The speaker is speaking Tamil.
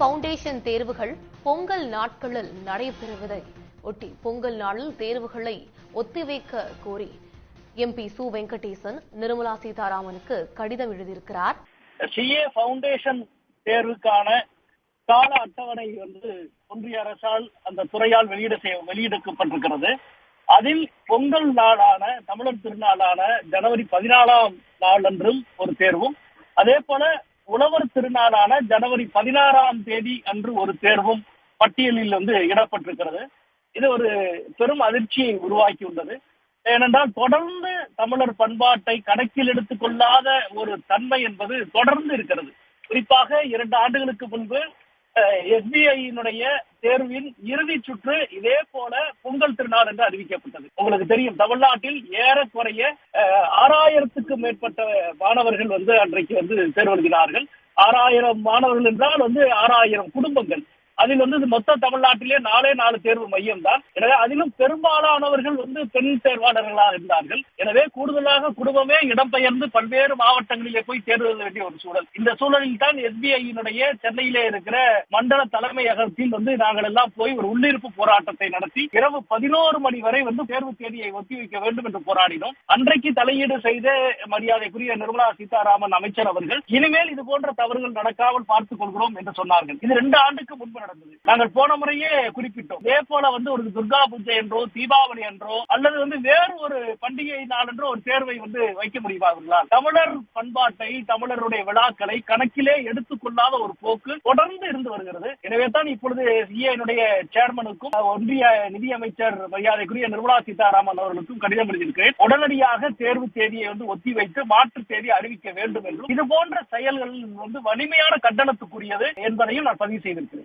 பவுண்டேஷன் தேர்வுகள் பொங்கல் நாட்களில் நடைபெறுவதை ஒட்டி பொங்கல் நாளில் தேர்வுகளை ஒத்திவைக்க கோரி எம்பி சு வெங்கடேசன் நிர்மலா சீதாராமனுக்கு கடிதம் எழுதியிருக்கிறார். சிஏ பவுண்டேஷன் தேர்வுக்கான கால அட்டவணை வந்து ஒன்றிய அரசால் அந்த துறையால் வெளியிட செய்ய வெளியிடப்பட்டிருக்கிறது அதில் பொங்கல் நாளான தமிழர் திருநாளான ஜனவரி பதினாலாம் நாள் அன்றும் ஒரு தேர்வும். அதே போல உழவர் திருநாளான ஜனவரி பதினாறாம் தேதி அன்று ஒரு தேர்வும் பட்டியலில் வந்து இடப்பட்டிருக்கிறது இது ஒரு பெரும் அதிர்ச்சியை உருவாக்கியுள்ளது ஏனென்றால் தொடர்ந்து தமிழர் பண்பாட்டை கணக்கில் எடுத்துக் கொள்ளாத ஒரு தன்மை என்பது தொடர்ந்து இருக்கிறது. குறிப்பாக இரண்டு ஆண்டுகளுக்கு முன்பு எஸ்பிஐயினுடைய தேர்வின் இறுதி சுற்று இதே போல பொங்கல் திருநாள் என்று அறிவிக்கப்பட்டது. உங்களுக்கு தெரியும் தமிழ்நாட்டில் ஏறக்குறைய அஹ், ஆறாயிரத்துக்கும் மேற்பட்ட மாணவர்கள் வந்து அன்றைக்கு வந்து தேர்வு எழுதினார்கள். ஆறாயிரம் மாணவர்கள் என்றால் வந்து ஆறாயிரம் குடும்பங்கள். அதில் வந்து மொத்த தமிழ்நாட்டிலே நாலே நாலு தேர்வு மையம் தான் எனவே அதிலும் பெரும்பாலானவர்கள் வந்து பெண் தேர்வாளர்களாக இருந்தார்கள். எனவே கூடுதலாக குடும்பமே இடம்பெயர்ந்து பல்வேறு மாவட்டங்களிலே போய் தேர்வு எழுத வேண்டிய ஒரு சூழல். இந்த சூழலில் தான் எஸ்பிஐயினுடைய சென்னையிலே இருக்கிற மண்டல தலைமையகத்தில் வந்து நாங்கள் எல்லாம் போய் ஒரு உள்ளிருப்பு போராட்டத்தை நடத்தி இரவு பதினோரு மணி வரை வந்து தேர்வு தேதியை ஒத்திவைக்க வேண்டும் என்று போராடினோம். அன்றைக்கு தலையீடு செய்த மரியாதைக்குரிய நிர்மலா சீதாராமன் அமைச்சர் அவர்கள் இனிமேல் இது போன்ற தவறுகள் நடக்காமல் பார்த்துக் கொள்கிறோம் என்று சொன்னார்கள். இது ரெண்டு ஆண்டுக்கு முன்பு நடந்தது. நாங்கள் போன முறையே குறிப்பிட்டோம். இதே போல வந்து ஒரு துர்கா பூஜை என்றோ தீபாவளி என்றோ அல்லது வந்து வேறு ஒரு பண்டிகை நாள் என்றோ ஒரு தேர்வை வந்து வைக்க முடியுமா தமிழர் பண்பாட்டை தமிழருடைய விழாக்களை கணக்கிலே எடுத்துக்கொள்ளாத ஒரு போக்கு தொடர்ந்து இருந்து வருகிறது. எனவே தான் இப்பொழுது சிஐனுடைய சேர்மனுக்கும் ஒன்றிய நிதியமைச்சர் மரியாதைக்குரிய நிர்மலா சீதாராமன் அவர்களுக்கும் கடிதம் எழுதியிருக்கிறேன். உடனடியாக தேர்வு தேதியை வந்து ஒத்திவைத்து மாற்று தேதி அறிவிக்க வேண்டும் என்றும் இது போன்ற செயல்கள் வந்து வலிமையான கண்டனத்துக்குரியது என்பதையும் நான் பதிவு செய்திருக்கிறேன்.